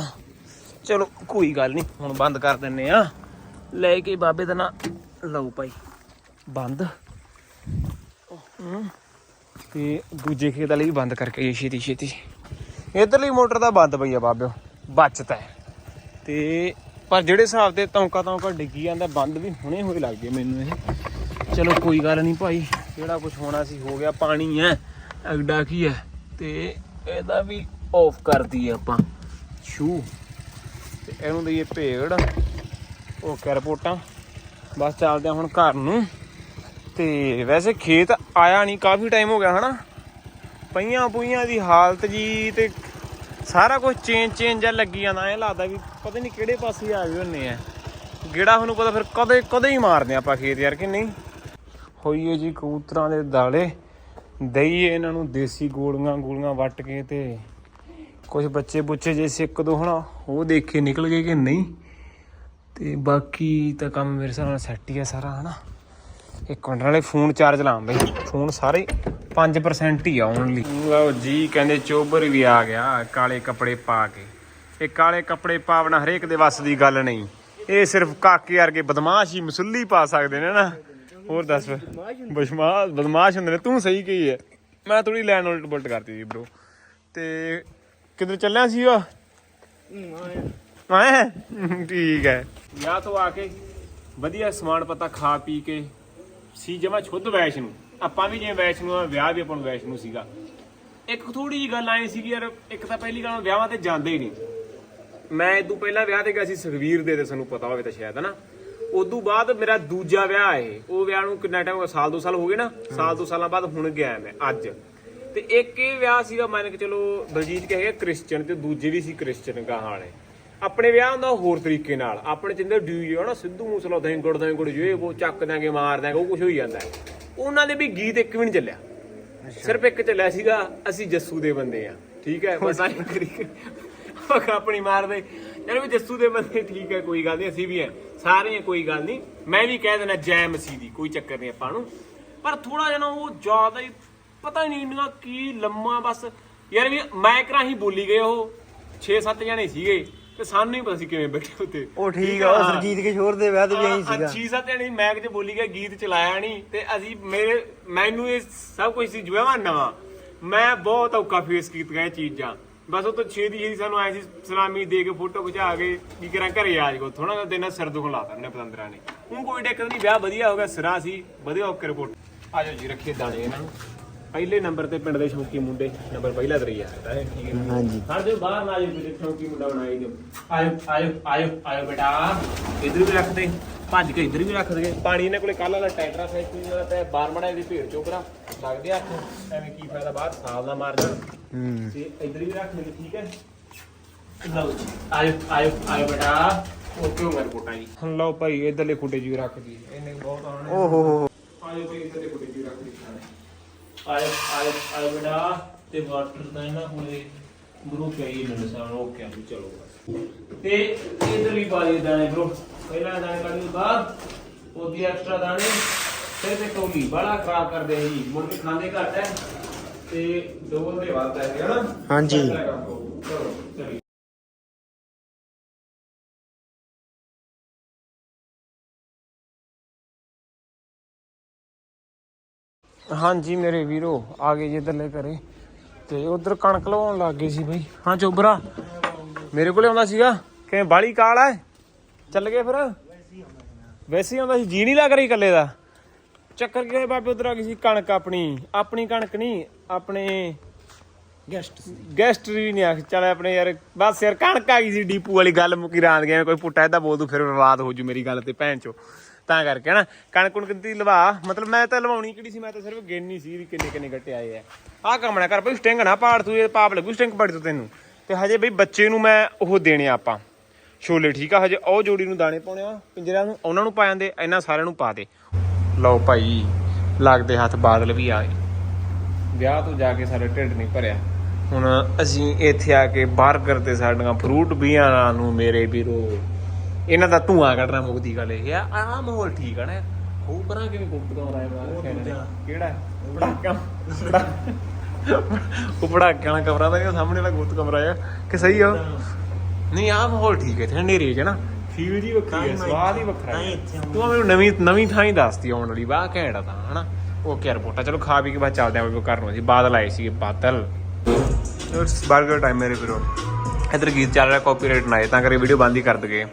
ਚਲੋ, ਕੋਈ ਗੱਲ ਨਹੀਂ, ਹੁਣ ਬੰਦ ਕਰ ਦਿੰਨੇ ਆ। ਲੈ ਕੇ ਬਾਬੇ ਦਾ ਨਾ, ਲਓ ਭਾਈ, ਬੰਦ। ਤੇ ਦੂਜੇ ਖੇਤ ਵਾਲੀ ਵੀ ਬੰਦ ਕਰਕੇ ਆਈਏ ਛੇਤੀ ਛੇਤੀ। ਇਧਰਲੀ ਮੋਟਰ ਦਾ ਬੰਦ ਪਈ ਆ ਬਾਬਿਓ, ਬਚਤਾ ਹੈ। ਤੇ ਪਰ ਜਿਹੜੇ ਹਿਸਾਬ ਤੇ ਤੌਂਕਾ ਤੌਂਕਾ ਡਿੱਗੀ ਜਾਂਦਾ, ਬੰਦ ਵੀ ਹੁਣੇ ਹੋਏ ਲੱਗ ਗਏ ਮੈਨੂੰ ਇਹ। ਚਲੋ ਕੋਈ ਗੱਲ ਨਹੀਂ ਭਾਈ, ਜਿਹੜਾ ਕੁਝ ਹੋਣਾ ਸੀ ਹੋ ਗਿਆ, ਪਾਣੀ ਹੈ ਅਗਡਾ ਕੀ ਹੈ। ਤੇ ਇਹਦਾ ਵੀ ਆਫ ਕਰਦੀ ਆਪਾਂ। ਛੂ। ਤੇ ਇਹਨੂੰ ਦਈਏ ਭੇੜ। ਉਹ ਰਿਪੋਰਟਾਂ। ਬਸ ਚੱਲਦੇ ਹੁਣ ਘਰ ਨੂੰ। ਤੇ ਵੈਸੇ ਖੇਤ ਆਇਆ ਨਹੀਂ, ਕਾਫੀ ਟਾਈਮ ਹੋ ਗਿਆ ਹਨਾ। ਪਈਆਂ ਪੁਈਆਂ ਦੀ ਹਾਲਤ ਜੀ ਤੇ ਸਾਰਾ ਕੁਝ ਚੇਂਜ ਚੇਂਜ ਜਾਂ ਲੱਗੀ ਜਾਂਦਾ, ਐ ਲੱਗਦਾ ਵੀ ਪਤਾ ਨਹੀਂ ਕਿਹੜੇ ਪਾਸੇ ਆ ਗਏ ਹੁੰਨੇ ਆ। ਗੇੜਾ ਤੁਹਾਨੂੰ ਪਤਾ ਫਿਰ ਕਦੇ ਕਦੇ ਹੀ ਮਾਰਦੇ ਆਪਾਂ ਖੇਤ ਯਾਰ, ਕਿ ਨਹੀਂ? ਹੋਈਏ ਜੀ ਕਬੂਤਰਾਂ ਦੇ ਦਾਲੇ, ਦਈਏ ਇਹਨਾਂ ਨੂੰ ਦੇਸੀ ਗੋਲੀਆਂ ਗੋਲੀਆਂ ਵੱਟ ਕੇ ਤੇ ਕੁਝ ਬੱਚੇ ਬੁੱਚੇ ਜੇ ਸਿੱਕ ਦੋ ਹਨਾ, ਉਹ ਦੇਖੇ ਨਿਕਲ ਗਏ ਕਿ ਨਹੀਂ? ਤੇ ਬਾਕੀ ਤਾਂ ਕੰਮ ਮੇਰੇ ਹਿਸਾਬ ਨਾਲ ਸੈੱਟ ਹੀ ਆ ਸਾਰਾ, ਹਨਾ। ਇੱਕ ਮਿੰਟ ਨਾਲੇ ਫੋਨ ਚਾਰਜ ਲਾਉਂ ਬਈ। ਫੋਨ ਸਾਰੇ 5% ਹੀ ਆ ਓਨਲੀ ਲਓ ਜੀ ਕਹਿੰਦੇ ਚੋਬਰ ਵੀ ਆ ਗਿਆ ਕਾਲੇ ਕੱਪੜੇ ਪਾ ਕੇ। ਇਹ ਕਾਲੇ ਕੱਪੜੇ ਪਾਵਣਾ ਹਰੇਕ ਦੇ ਵੱਸ ਦੀ ਗੱਲ ਨਹੀਂ। ਇਹ ਸਿਰਫ ਕਾਕੇ ਵਰਗੇ ਬਦਮਾਸ਼ ਹੀ ਮਸੁੱਲੀ ਪਾ ਸਕਦੇ ਨੇ ਨਾ। ਹੋਰ ਦੱਸ ਬਦਮਾਸ਼ ਬਦਮਾਸ਼ ਹੁੰਦੇ ਨੇ ਤੂੰ ਸਹੀ ਕਹੀ ਹੈ ਮੈਂ ਥੋੜੀ ਲੈਣ ਉਲਟ ਬੁਲਟ ਕਰਤੀ ਸੀ ਬ్రో ਤੇ ਕਿੱਧਰ ਚੱਲਿਆ ਸੀ ਉਹ? ਮੈਂ ਠੀਕ ਹੈ ਵਿਆਹ ਤੋਂ ਆ ਕੇ ਵਧੀਆ ਸਮਾਨ ਪਤਾ ਖਾ ਪੀ ਕੇ ਸੀ ਜਮਾ ਸ਼ੁੱਧ ਵੈਸ਼ਨੂੰ। ਆਪਾਂ ਵੀ ਜਿਵੇਂ ਵੈਸ਼ਨੂੰ ਆ, ਵਿਆਹ ਵੀ ਆਪਾਂ ਨੂੰ ਵੈਸ਼ ਸੀਗਾ। ਇੱਕ ਥੋੜੀ ਜੀ ਗੱਲ ਆਈ ਸੀਗੀ ਯਾਰ ਇੱਕ ਤਾਂ ਪਹਿਲੀ ਗੱਲ ਵਿਆਹਾਂ ਤੇ ਜਾਂਦੇ ਹੀ ਨਹੀਂ। ਮੈਂ ਇਦੋਂ ਪਹਿਲਾਂ ਵਿਆਹ ਤੇ ਗਿਆ ਸੀ ਸੁਖਵੀਰ ਦੇ ਤੇ ਸਾਨੂੰ ਪਤਾ ਹੋਵੇ ਤਾਂ ਸ਼ਾਇਦ ਹਨਾ? ਉਦੋਂ ਬਾਅਦ ਮੇਰਾ ਦੂਜਾ ਵਿਆਹ ਹੈ ਉਹ ਵਿਆਹ ਨੂੰ ਕਿੰਨਾ ਟਾਈਮ ਹੋ ਗਿਆ? ਸਾਲ ਦੋ ਸਾਲ ਹੋ ਗਏ ਨਾ? ਸਾਲ ਦੋ ਸਾਲਾਂ ਬਾਅਦ ਹੁਣ ਗਿਆ ਮੈਂ ਅੱਜ। ਤੇ ਇੱਕ ਇਹ ਵਿਆਹ ਸੀਗਾ ਮੰਨ ਕੇ ਚਲੋ ਦਲਜੀਤ ਕਹੇਗਾ ਕ੍ਰਿਸਚੀਅਨ ਤੇ ਦੂਜੇ ਵੀ ਸੀ ਕ੍ਰਿਸਚੀਅਨ ਗਾਹਾਂ ਵਾਲੇ। ਆਪਣੇ ਵਿਆਹ ਹੁੰਦਾ ਹੋਰ ਤਰੀਕੇ ਨਾਲ। ਆਪਣੇ ਜਿੰਦੇ ਡੀਜੇ ਹਨਾ ਸਿੱਧੂ ਮੂਸਲਾ ਦੈਂਗੜ ਦੈਂਗੜ ਜੇ ਉਹ ਚੱਕ ਦਾਂਗੇ ਮਾਰ ਦਾਂਗੇ ਉਹ ਕੁਝ ਹੋਈ ਜਾਂਦਾ ਹੈ। ਉਹਨਾਂ ਦੇ ਵੀ ਗੀਤ ਇੱਕ ਵੀ ਨਹੀਂ ਚੱਲਿਆ। ਸਿਰਫ ਇੱਕ ਚੱਲਿਆ ਸੀਗਾ ਅਸੀਂ ਜੱਸੂ ਦੇ ਬੰਦੇ ਆ। ਠੀਕ ਹੈ ਬਸ ਆਈ ਕਰੀ। ਉਹ ਆਪਣੀ ਮਾਰਦੇ। ਯਾਰ ਵੀ ਜੱਸੂ ਦੇ ਬੰਦੇ ਠੀਕ ਹੈ ਕੋਈ ਗੱਲ ਨਹੀਂ ਅਸੀਂ ਵੀ ਹੈ ਸਾਰੇ ਹਾਂ, ਕੋਈ ਗੱਲ ਨਹੀਂ। ਮੈਂ ਵੀ ਕਹਿ ਦੇਣਾ ਜੈ ਮਸੀਹ ਦੀ ਕੋਈ ਚੱਕਰ ਨਹੀਂ ਆਪਾਂ ਨੂੰ। ਪਰ ਥੋੜਾ ਜਿਹਾ ਨਾ ਉਹ ਜ਼ਿਆਦਾ ਹੀ ਪਤਾ ਹੀ ਨਹੀਂ ਇੰਨਾ ਕੀ ਲੰਮਾ ਬਸ। ਯਾਰ ਵੀ ਮਾਈਕ ਰਾਹੀਂ ਬੋਲੀ ਗਏ ਉਹ 6-7 ਜਣੇ ਸੀਗੇ। ਤੇ ਸਾਨੂੰ ਨਹੀਂ ਪਤਾ ਸੀ ਕਿਵੇਂ ਬੈਠੇ ਉੱਤੇ। ਉਹ ਠੀਕ ਆ ਉਹ ਸਰਜੀਤ ਕਿਸ਼ੋਰ ਦੇ ਵਿਆਹ ਤੇ ਵੀ ਐਂ ਸੀਗਾ। ਅੱਛੀ ਸੱਤ ਜਣੇ ਮੈਕ 'ਚ ਬੋਲੀ ਗਿਆ ਗੀਤ ਚਲਾਇਆ ਨਹੀਂ ਤੇ ਅਸੀਂ ਮੇਰੇ ਮੈਨੂੰ ਇਹ ਸਭ ਕੁਝ ਸੀ ਜੁਆ ਨਵਾਂ। ਮੈਂ ਬਹੁਤ ਔਕਾ ਫੇਸ ਕੀਤੀਆਂ ਇਹ ਚੀਜ਼ਾਂ। ਬਸ ਉਹ ਤਾਂ ਛੇਤੀ ਛੇਤੀ ਸਾਨੂੰ ਆਏ ਸੀ ਸਲਾਮੀ ਦੇ ਕੇ ਫੋਟੋ ਖਿਚਾ ਕੇ ਕੀ ਕਰਾਂ ਘਰੇ ਆ ਜਾਗੋ ਥੋੜਾ ਜਿਹਾ ਦਿਨ ਸਿਰ ਦੁਖਣ ਲਾਤਾ ਨੇ ਪਤੰਦਰਾਂ ਨੇ। ਹੁਣ ਕੋਈ ਦਿੱਕਤ ਨਹੀਂ ਵਿਆਹ ਵਧੀਆ ਹੋ ਗਿਆ ਸਿਰਾ ਸੀ ਵਧੀਆ ਓਕੇ ਰਿਪੋਰਟ ਆ ਜਾਓ ਜੀ ਰੱਖੀਏ ਦਾਣੇ ਇਹਨਾਂ ਨੂੰ। ਪਹਿਲੇ ਨੰਬਰ ਤੇ ਪਿੰਡ ਦੇ ਸ਼ੌਕੀ ਮੁੰਡੇ ਨੰਬਰ ਪਹਿਲਾ ਤਰੀ ਆ ਹੈ ਠੀਕ ਹੈ? ਹਾਂਜੀ। ਹਰ ਦੇ ਬਾਹਰ ਨਾ ਆਜੋ ਕਿਤੇ ਸ਼ੌਕੀ ਮੁੰਡਾ ਬਣਾਈ ਦਿਓ ਆਇਓ ਆਇਓ ਆਇਓ ਆਇਓ ਬੇਟਾ। ਇਧਰ ਵੀ ਰੱਖ ਦੇ ਭੱਜ ਕੇ ਇਧਰ ਵੀ ਰੱਖ ਦੇ। ਪਾਣੀ ਇਹਨਾਂ ਕੋਲੇ ਕੱਲ ਵਾਲਾ ਟੈਟਰਾ ਫੈਕਟਰੀ ਵਾਲਾ ਤੇ ਬਾਹਰ ਮੜਾ ਇਹਦੀ ਭੇੜ ਚੋਕਰਾ ਲੱਗਦੇ ਹੱਥ। ਐਵੇਂ ਕੀ ਫਾਇਦਾ ਬਾਹਰ ਸਾਲ ਦਾ ਮਾਰ ਜਾਣ। ਹੂੰ। ਤੇ ਇਧਰ ਵੀ ਰੱਖ ਦੇ ਠੀਕ ਹੈ? ਲਓ ਜੀ ਆਇਓ ਆਇਓ ਆਇਓ ਬੇਟਾ। ਓਕੇ ਹੋ ਗਿਆ ਰਿਪੋਰਟਾਂ ਜੀ। ਲਓ ਭਾਈ ਇਧਰਲੇ ਖੁੱਡੇ ਜੀ ਰੱਖ ਦੀ ਇਹਨੇ ਬਹੁਤ ਆਉਣੇ। ਓ ਹੋ ਹੋ ਆਇਓ ਭਾਈ ਇਧਰਲੇ ਖੁੱਡੇ ਜੀ ਰੱਖ ਦੀ। ਆਇਓ ਆਇਓ ਬੇਟਾ ਤੇ ਵਾਟਰ ਦਾ ਇਹਨਾਂ ਕੋਲੇ ਬਰੋ ਕਹੀ ਮੈਨੂੰ ਸਾਨ ਓਕੇ ਆ ਵੀ ਚਲੋ ਬਸ। ਤੇ ਇਧਰ ਵੀ ਪਾ ਦੇ ਦਾਣੇ ਬਰੋ ਪਹਿਲਾਂ ਦਾਣੇ ਕੱਢ ਲਈ ਬਾਅਦ ਉਹਦੀ ਐਕਸਟਰਾ ਦਾਣੇ ਫਿਰ ਤੇ ਕੌਲੀ ਬੜਾ ਖਰਾਬ ਕਰਦੇ ਆ ਜੀ ਮੁੜ ਕੇ ਖਾਂਦੇ ਘੱਟ ਹੈ। ਤੇ ਡਬਲ ਦੇ ਵੱਧ ਹੈ ਹਨਾ? ਹਾਂਜੀ। ਚਲੋ ਚਲੀ ਹਾਂਜੀ ਮੇਰੇ ਵੀਰੋ ਆ ਗਏ ਜੀ ਇੱਧਰਲੇ ਘਰੇ। ਤੇ ਉਧਰ ਕਣਕ ਲਵਾਉਣ ਲੱਗ ਗਏ ਸੀ ਬਈ। ਹਾਂ ਚੋਬਰਾ ਮੇਰੇ ਕੋਲੇ ਆਉਂਦਾ ਸੀਗਾ। ਕਿਵੇਂ ਬਾਲੀ ਕਾਲ ਹੈ ਚੱਲ ਗਏ ਫਿਰ? ਵੈਸੇ ਹੀ ਆਉਂਦਾ ਸੀ ਜੀ ਨਹੀਂ ਲੱਗ ਰਹੀ ਇਕੱਲੇ ਦਾ। ਚੱਕਰ ਕੀ ਹੋਇਆ ਬਾਬੇ ਉਧਰ ਆ ਗਈ ਸੀ ਕਣਕ ਆਪਣੀ। ਆਪਣੀ ਕਣਕ ਨਹੀਂ ਆਪਣੇ ਗੈਸਟ ਗੈਸਟ ਵੀ ਨਹੀਂ ਆ ਚੱਲ ਆਪਣੇ ਯਾਰ ਬਸ ਯਾਰ ਕਣਕ ਆ ਗਈ ਸੀ ਡੀਪੂ ਵਾਲੀ ਗੱਲ ਮੁਕੀ ਰਾਂਦ ਗਿਆ। ਕੋਈ ਪੁੱਟਾ ਇਹਦਾ ਬੋਲ ਦੂ ਫਿਰ ਵਿਵਾਦ ਹੋ ਜੂ ਮੇਰੀ ਗੱਲ ਤੇ ਭੈਣ ਚੋ। ਤਾਂ ਕਰਕੇ ਨਾ ਕਣਕ ਕੁਣਕ ਦੀ ਲਵਾ, ਮਤਲਬ ਮੈਂ ਤਾਂ ਲਵਾਉਣੀ ਕਿਹੜੀ ਸੀ, ਮੈਂ ਤਾਂ ਸਿਰਫ ਗਿਣਨੀ ਸੀ ਵੀ ਕਿੰਨੇ ਕਿੰਨੇ ਗੱਟੇ ਆਏ ਆ। ਆਹ ਕੰਮ ਨਾ ਕਰ ਬਈ ਸਟਿੰਗ ਨਾ ਪਾੜ ਤੂੰ, ਇਹ ਪਾਪ ਲੱਗੂ ਸਟਿੰਗ ਪਾੜੀ ਤੂੰ ਤੈਨੂੰ। ਤੇ ਹਜੇ ਬਈ ਬੱਚੇ ਨੂੰ ਮੈਂ ਉਹ ਦੇਣੇ ਆਪਾਂ। ਛੋਲੇ ਠੀਕ ਆ, ਹਜੇ ਉਹ ਜੋੜੀ ਨੂੰ ਦਾਣੇ ਪਾਉਣੇ ਆ, ਪਿੰਜਰਿਆਂ ਨੂੰ, ਉਹਨਾਂ ਨੂੰ ਪਾ ਜਾਂਦੇ, ਇਹਨਾਂ ਸਾਰਿਆਂ ਨੂੰ ਪਾ ਦੇ। ਲਓ ਭਾਈ, ਲੱਗਦੇ ਹੱਥ ਬਾਦਲ ਵੀ ਆਏ। ਵਿਆਹ ਤੋਂ ਜਾ ਕੇ ਸਾਡਾ ਢਿੱਡ ਨਹੀਂ ਭਰਿਆ। ਹੁਣ ਅਸੀਂ ਇੱਥੇ ਆ ਕੇ 버ਗਰ ਤੇ ਸਾਡੀਆਂ ਫਰੂਟ ਬੀਆਂ ਨੂੰ ਮੇਰੇ ਵੀਰੋ। ਇਹਨਾਂ ਦਾ ਧੂਆਂ ਕੱਢਣਾ ਮੁਕਦੀ ਗੱਲ ਇਹ ਆ। ਆਹ ਮਾਹੌਲ ਠੀਕ ਆ ਨਾ। ਉਹ ਪਰਾਂ ਕਿਵੇਂ ਤੋਂ ਆਇਆ ਬਾਹਰ ਕਿਹੜਾ ਪੜਾਕਾ ਉਹ ਪੜਾਕਿਆਂ ਵਾਲਾ ਕਮਰਾ ਦਾ ਕਿ ਸਾਹਮਣੇ ਵਾਲਾ ਗੁੱਤ ਕਮਰਾ ਆ। ਕਿ ਸਹੀ ਆ? ਨਹੀਂ ਆਹ ਮਾਹੌਲ ਠੀਕ ਹੈ ਇੱਥੇ ਹਨੇਰੇ 'ਚ ਨਾ। ਫੀਲ ਜੀ ਵੱਖਰੀ ਹੈ ਸਵਾਦ ਹੀ ਵੱਖਰਾ ਹੈ ਤੂੰ ਮੈਨੂੰ ਨਵੀਂ ਨਵੀਂ ਥਾਂ ਹੀ ਦੱਸਦੀ ਆਉਣ ਵਾਲੀ ਵਾਹ ਘੈਂਟਾ ਤਾਂ ਹਨਾ। ਉਹ ਕਿਆ ਰਿਪੋਰਟਾ ਚਲੋ ਖਾ ਪੀ ਕੇ ਬਾਅਦ ਚੱਲਦੇ ਆਂ ਵੀ ਘਰ ਨੂੰ। ਅਸੀਂ ਬਾਦਲ ਆਏ ਸੀਗੇ ਬਾਦਲ। ਇਟਸ 버ਗਰ ਟਾਈਮ ਮੇਰੇ ਵੀਰੋ। ਇਧਰ ਗੀਤ ਚੱਲ ਰਿਹਾ ਕਾਪੀਰਾਈਟ ਨਾ ਆਏ ਤਾਂ ਕਰੇ ਵੀਡੀਓ ਬੰਦ ਹੀ ਕਰ ਦਗੇ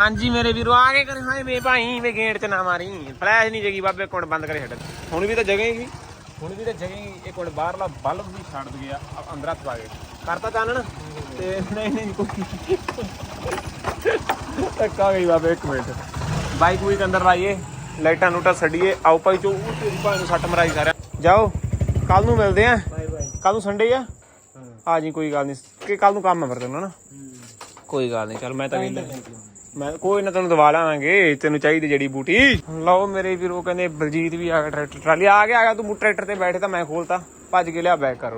ਹਾਂਜੀ ਮੇਰੇ ਵੀਰੋ ਆ ਕੇ ਕਰੇ ਹਾਏ ਵੇ ਭਾਈ ਵੇ ਗੇਟ ਚ ਨਾ ਮਾਰੀ। ਫਲੈਸ਼ ਨਹੀਂ ਜਗੀ ਬਾਬੇ ਕੋਣ ਬੰਦ ਕਰੇ ਛੱਡ। ਹੁਣ ਵੀ ਤਾਂ ਜਗ੍ਹਾ ਹੀ ਹੁਣ ਵੀ ਤਾਂ ਜਗ੍ਹਾ ਹੀ ਇੱਕ ਹੁਣ ਬਾਹਰਲਾ ਬਲਬ ਵੀ ਛੱਡ ਦਗੇ ਅੰਦਰ ਹੱਥ ਪਾ ਕੇ। ਕਰਤਾ ਚਾਨਣ? ਤੇ ਨਹੀਂ ਨਹੀਂ ਕੋਈ ਧੱਕਾ ਗਈ ਬਾਬੇ ਇੱਕ ਮਿੰਟ। ਬਾਈਕ ਵੀ ਅੰਦਰ ਲਾਈਏ। ਲਾਈਟਾਂ ਨੂਟਾਂ ਛੱਡੀਏ ਆਓ ਭਾਈ ਚੋ ਉਹ ਤੇਰੀ ਭਾਈ ਨੂੰ ਸੱਟ ਮਰਾਈ ਸਾਰਿਆ ਜਾਓ। ਕੱਲ ਨੂੰ ਮਿਲਦੇ ਆ। Bye bye. ਕੱਲ ਨੂੰ ਸੰਡੇ ਆ? ਆ ਜੀ ਕੋਈ ਗੱਲ ਨਹੀਂ। ਕਿ ਕੱਲ ਨੂੰ ਕੰਮ ਆ ਫਿਰ ਤੈਨੂੰ ਨਾ ਕੋਈ ਗੱਲ ਨਹੀਂ ਚਲ ਮੈਂ ਤਾਂ ਵੇਲੇ ਮੈਂ ਕੋਈ ਨਾ ਤੈਨੂੰ ਦਵਾ ਲਾਂਗੇ, ਤੈਨੂੰ ਚਾਹੀਦੀ ਜੜੀ ਬੂਟੀ। ਲਓ ਮੇਰੇ ਵੀਰੋ ਕਹਿੰਦੇ, ਬਲਜੀਤ ਵੀ ਆ ਗਿਆ ਟਰੈਕਟਰ ਟਰਾਲੀ ਆ ਗਿਆ ਆ ਗਿਆ, ਤੂੰ ਟਰੈਕਟਰ ਤੇ ਬੈਠੇ, ਤਾਂ ਮੈਂ ਖੋਲਤਾ। ਭੱਜ ਕੇ ਲਿਆ, ਬੈਕ ਕਰ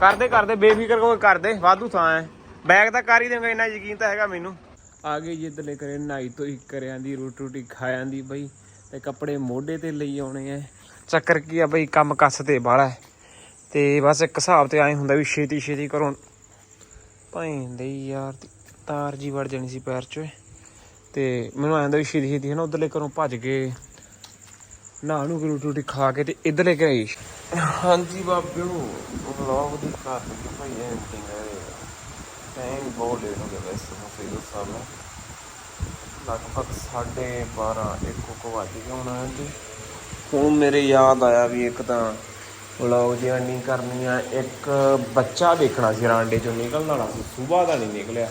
ਕਰਦੇ ਕਰਦੇ, ਬੇਫਿਕਰ ਕੋਈ ਕਰਦੇ, ਵਾਧੂ ਥਾਂ ਹੈ ਬੈਗ ਤਾਂ ਕਰ ਹੀ ਦੇਵਾਂਗਾ ਇੰਨਾ ਯਕੀਨ ਤਾਂ ਹੈਗਾ ਮੈਨੂੰ। ਆ ਗਏ ਜੀ ਇੱਧਰਲੇ ਕਰੇ ਨਹਾਈ ਤੋਂ ਹੀ ਕਰਿਆਂ ਦੀ ਰੋਟੀ ਰੋਟੀ ਖਾਇਆਂ ਦੀ ਬਈ, ਤੇ ਕੱਪੜੇ ਮੋਢੇ ਤੇ ਲਈ ਆਉਣੇ ਐ। ਚੱਕਰ ਕੀ ਆ ਬਈ, ਕੰਮ ਕੱਸ ਤੇ ਬਾਹਲਾ ਤੇ ਬਸ ਇੱਕ ਹਿਸਾਬ ਤੇ ਐ ਹੁੰਦਾ ਵੀ ਛੇਤੀ ਛੇਤੀ ਕਰੋ ਭੈਂਦੇ ਯਾਰ ਤਾਰ ਜੀ ਵੜ ਜਾਣੀ ਸੀ ਪੈਰ 'ਚ ਤੇ ਮੈਨੂੰ ਐਂ ਵੀ ਛੇਤੀ ਛੇਤੀ ਹੈ ਨਾ ਉਧਰਲੇ ਘਰੋਂ ਭੱਜ ਕੇ ਨਹਾ ਨੂੰ ਰੋਟੀ ਰੋਟੀ ਖਾ ਕੇ ਤੇ ਇੱਧਰਲੇ ਘਰੇ ਹਾਂਜੀ ਬਾਬਿਓ ਵਲੌਗ ਦੀ ਘਰ ਦੀ ਭਾਈ ਐਂਟਿੰਗ ਹੈ ਟਾਈਮ ਬਹੁਤ ਲੇਟ ਹੋ ਗਿਆ ਵੈਸੇ ਮੈਂ ਸਹੀ ਦੱਸਾਂ ਮੈਂ ਲਗਭਗ 12:30 ਇੱਕ ਕੁ ਵੱਜ ਗਏ ਹੋਣਾ ਜੀ। ਹੁਣ ਮੇਰੇ ਯਾਦ ਆਇਆ ਵੀ ਇੱਕ ਤਾਂ ਵਲੌਗ ਦੀ ਐਂਡਿੰਗ ਕਰਨੀ ਆ, ਇੱਕ ਬੱਚਾ ਦੇਖਣਾ ਸੀ ਰਾਂਡੇ ਚੋਂ ਨਿਕਲਣ ਵਾਲਾ ਸੀ ਸਵੇਰ ਦਾ ਨਹੀਂ ਨਿਕਲਿਆ।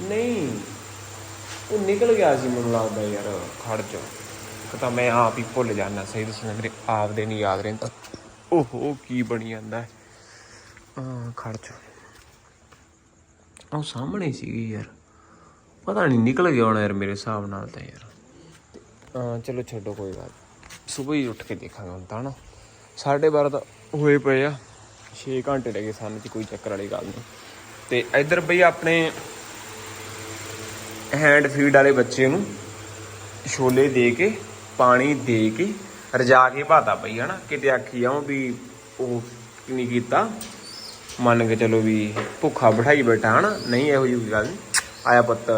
ਨਹੀਂ ਉਹ ਨਿਕਲ ਗਿਆ ਸੀ ਮੈਨੂੰ ਲੱਗਦਾ ਯਾਰ ਖੜ ਚ ਇੱਕ ਤਾਂ ਮੈਂ ਆਪ ਹੀ ਭੁੱਲ ਜਾਂਦਾ ਸਹੀ ਦੱਸਣਾ ਮੇਰੇ ਆਪ ਦੇ ਨਹੀਂ ਯਾਦ ਰਹਿੰਦਾ। ਓਹੋ ਕੀ ਬਣੀ ਜਾਂਦਾ ਹੈ। ਹਾਂ ਖੜ ਚ ਉਹ ਸਾਹਮਣੇ ਸੀਗੀ ਯਾਰ। ਪਤਾ ਨਹੀਂ ਨਿਕਲ ਗਿਆ ਹੋਣਾ ਯਾਰ ਮੇਰੇ ਹਿਸਾਬ ਨਾਲ ਤਾਂ ਯਾਰ। ਤੇ, ਹਾਂ ਚਲੋ ਛੱਡੋ ਕੋਈ ਗੱਲ ਸਵੇਰ ਹੀ ਉੱਠ ਕੇ ਦੇਖਾਂਗੇ ਹੁਣ ਤਾਂ ਨਾ। ਸਾਢੇ ਬਾਰਾਂ ਤਾਂ ਹੋਏ ਪਏ ਆ। 6 ਘੰਟੇ ਰਹਿ ਗਏ ਸਾਨੂੰ ਚ ਕੋਈ ਚੱਕਰ ਵਾਲੀ ਗੱਲ ਨਹੀਂ ਤੇ ਇੱਧਰ ਬਈ ਆਪਣੇ ਹੈਂਡ ਫੀਡ ਵਾਲੇ ਬੱਚੇ ਨੂੰ ਛੋਲੇ ਦੇ ਕੇ, ਪਾਣੀ ਦੇ ਕੇ, ਰਜਾ ਕੇ ਭਾਤਾ ਪਈ, ਹਨਾ? ਕਿਤੇ ਆਖੀ ਜਾਉ ਵੀ ਉਹ ਨਹੀਂ ਕੀਤਾ। ਮੰਨ ਕੇ ਚਲੋ ਵੀ ਭੁੱਖਾ ਬਿਠਾਈ ਬੈਠਾ, ਹਨਾ? ਨਹੀਂ, ਇਹੋ ਜਿਹੀ ਗੱਲ ਨੀ। ਆਇਆ ਪੁੱਤ,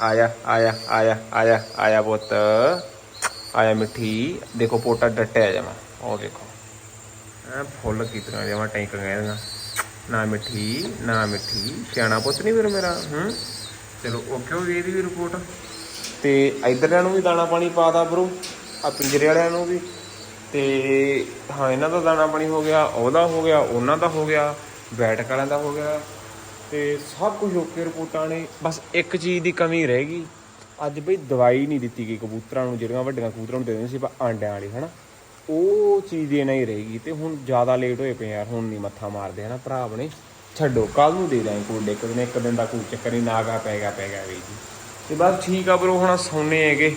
ਆਇਆ ਆਇਆ ਆਇਆ ਆਇਆ ਆਇਆ ਪੁੱਤ। ਆਇਆ ਮਿੱਠੀ। ਦੇਖੋ ਪੋਟਾ ਡੱਟਿਆ ਜਾਵਾ ਉਹ ਦੇਖੋ। ਐ ਫੁੱਲ ਕੀ ਤਰ੍ਹਾਂ ਜਾਵਾ ਟੈਂਕ ਗਏ ਨਾ ਮਿੱਠੀ ਨਾ ਮਿੱਠੀ। ਸਿਆਣਾ ਪੁੱਤ ਨਹੀਂ ਫਿਰ ਮੇਰਾ, ਹੂੰ? ਚਲੋ, ਓਕੇ ਹੋ ਗਈ ਇਹਦੀ ਵੀ ਰਿਪੋਰਟ ਤੇ ਇਧਰਲਿਆਂ ਨੂੰ ਵੀ ਦਾਣਾ ਪਾਣੀ ਪਾਦਾ ਬਰੋ ਆ ਪਿੰਜਰੇ ਵਾਲਿਆਂ ਨੂੰ ਵੀ। ਤੇ ਹਾਂ, ਇਹਨਾਂ ਦਾ ਦਾਣਾ ਪਾਣੀ ਹੋ ਗਿਆ, ਉਹਦਾ ਹੋ ਗਿਆ, ਉਹਨਾਂ ਦਾ ਹੋ ਗਿਆ, ਬੈਠਕ ਵਾਲਿਆਂ ਦਾ ਹੋ ਗਿਆ। ਤੇ ਸਭ ਕੁਝ ਓਕੇ ਰਿਪੋਰਟਾਂ ਨੇ, ਬਸ ਇੱਕ ਚੀਜ਼ ਦੀ ਕਮੀ ਰਹਿ ਗਈ। ਅੱਜ ਬਈ ਦਵਾਈ ਨਹੀਂ ਦਿੱਤੀ ਗਈ ਕਬੂਤਰਾਂ ਨੂੰ, ਜਿਹੜੀਆਂ ਵੱਡੀਆਂ ਕਬੂਤਰਾਂ ਨੂੰ ਦੇ ਦਿੰਦੇ ਸੀ ਪਰ ਆਂਡਿਆਂ ਵਾਲੀ, ਹਨਾ। ਉਹ ਚੀਜ਼ ਦੀ ਨਹੀਂ ਰਹੇਗੀ ਤੇ ਹੁਣ ਜ਼ਿਆਦਾ ਲੇਟ ਹੋਏ ਪਏ ਯਾਰ, ਹੁਣ ਨਹੀਂ ਮੱਥਾ ਮਾਰਦੇ, ਹਨਾ, ਭਰਾ ਆਪਣੇ ਛੱਡੋ ਕੱਲ ਨੂੰ ਦੇ ਦਾਂਗੇ ਕੋਈ ਇੱਕ ਦਿਨ ਇੱਕ ਦਿਨ ਦਾ ਕੋਈ ਚੱਕਰ ਨਹੀਂ, ਨਾਗਾ ਪੈਗਾ ਪੈਗਾ ਵੀ ਜੀ। ਤੇ ਬਸ ਠੀਕ ਆ ਬਰੋ ਹੁਣ ਸੌਣੇ ਹੈਗੇ।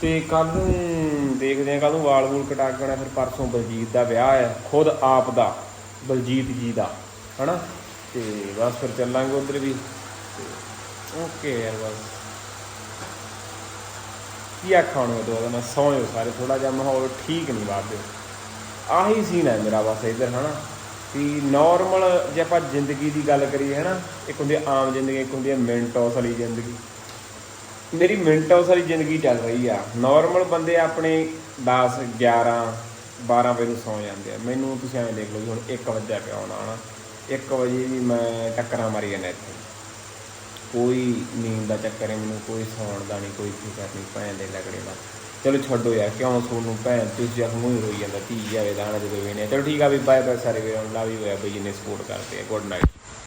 ਤੇ ਕੱਲ ਨੂੰ ਦੇਖਦੇ ਆ ਕੱਲ ਨੂੰ ਵਾਲ ਵੂਲ ਕਟਾ ਕੇ ਆਉਣਾ, ਫਿਰ ਪਰਸੋਂ ਬਲਜੀਤ ਦਾ ਵਿਆਹ ਹੈ ਖੁਦ ਆਪ ਦਾ, ਬਲਜੀਤ ਜੀ ਦਾ, ਹਨਾ? ਤੇ ਬਸ ਫਿਰ ਚੱਲਾਂਗੇ ਉਧਰ ਵੀ। ਓਕੇ ਯਾਰ, ਬਸ। ਕੀ ਆਖਾਂ ਨੂੰ ਦੋ ਮੈਂ ਸੌਂਇਓ ਸਾਰੇ ਥੋੜਾ ਜਿਹਾ ਮਾਹੌਲ ਠੀਕ ਨਹੀਂ ਬਾਬੇ ਆਹੀ ਸੀਨ ਹੈ ਮੇਰਾ ਬਸ ਇੱਧਰ, ਹਨਾ? ਵੀ ਨਾਰਮਲ ਜੇ ਆਪਾਂ ਜ਼ਿੰਦਗੀ ਦੀ ਗੱਲ ਕਰੀਏ, ਹਨਾ, ਇੱਕ ਹੁੰਦੀ ਆਮ ਜ਼ਿੰਦਗੀ, ਇੱਕ ਹੁੰਦੀ ਹੈ ਮਿੰਟੋਸ ਵਾਲੀ ਜ਼ਿੰਦਗੀ। ਮੇਰੀ ਮਿੰਟੋਸ ਵਾਲੀ ਜ਼ਿੰਦਗੀ ਚੱਲ ਰਹੀ ਆ। ਨਾਰਮਲ ਬੰਦੇ ਆਪਣੇ 10 11 12 ਵਜੇ ਨੂੰ ਸੌਂ ਜਾਂਦੇ ਆ। ਮੈਨੂੰ ਤੁਸੀਂ ਐਂ ਦੇਖ ਲਓ ਵੀ ਹੁਣ 1 ਵਜੇ ਪਿਆ ਹੋਣਾ, ਹਨਾ। 1 ਵਜੇ ਵੀ ਮੈਂ ਟੱਕਰਾਂ ਮਾਰੀ ਜਾਂਦਾ ਇੱਥੇ। ਕੋਈ ਨੀਂਦ ਦਾ ਚੱਕਰ ਹੈ ਮੈਨੂੰ ਕੋਈ ਸੌਣ ਦਾ ਨਹੀਂ ਕੋਈ ਫਿਕਰ ਨਹੀਂ ਭੈਣ ਦੇ ਲੱਗੜੇ ਦਾ। ਚਲੋ ਛੱਡੋ ਯਾਰ, ਕਿਉਂ ਸੋਨੂੰ ਭੈਣ ਤੁਸੀਂ ਜਦ ਮੂੰਹ ਰੋਈ ਜਾਂਦਾ, ਧੀ ਜਾਵੇ ਦਾਣਾ ਜਦੋਂ ਵੇਨੇ ਚਲੋ ਠੀਕ ਆ ਵੀ ਬਾਏ ਬਾਏ ਸਾਰੇ ਵੀਰਾਂ ਨੂੰ ਲਾ ਵੀ ਹੋਇਆ ਬਈ, ਜਿੰਨੇ ਸਪੋਰਟ ਕਰਦੇ ਆ ਗੁੱਡ ਨਾਈਟ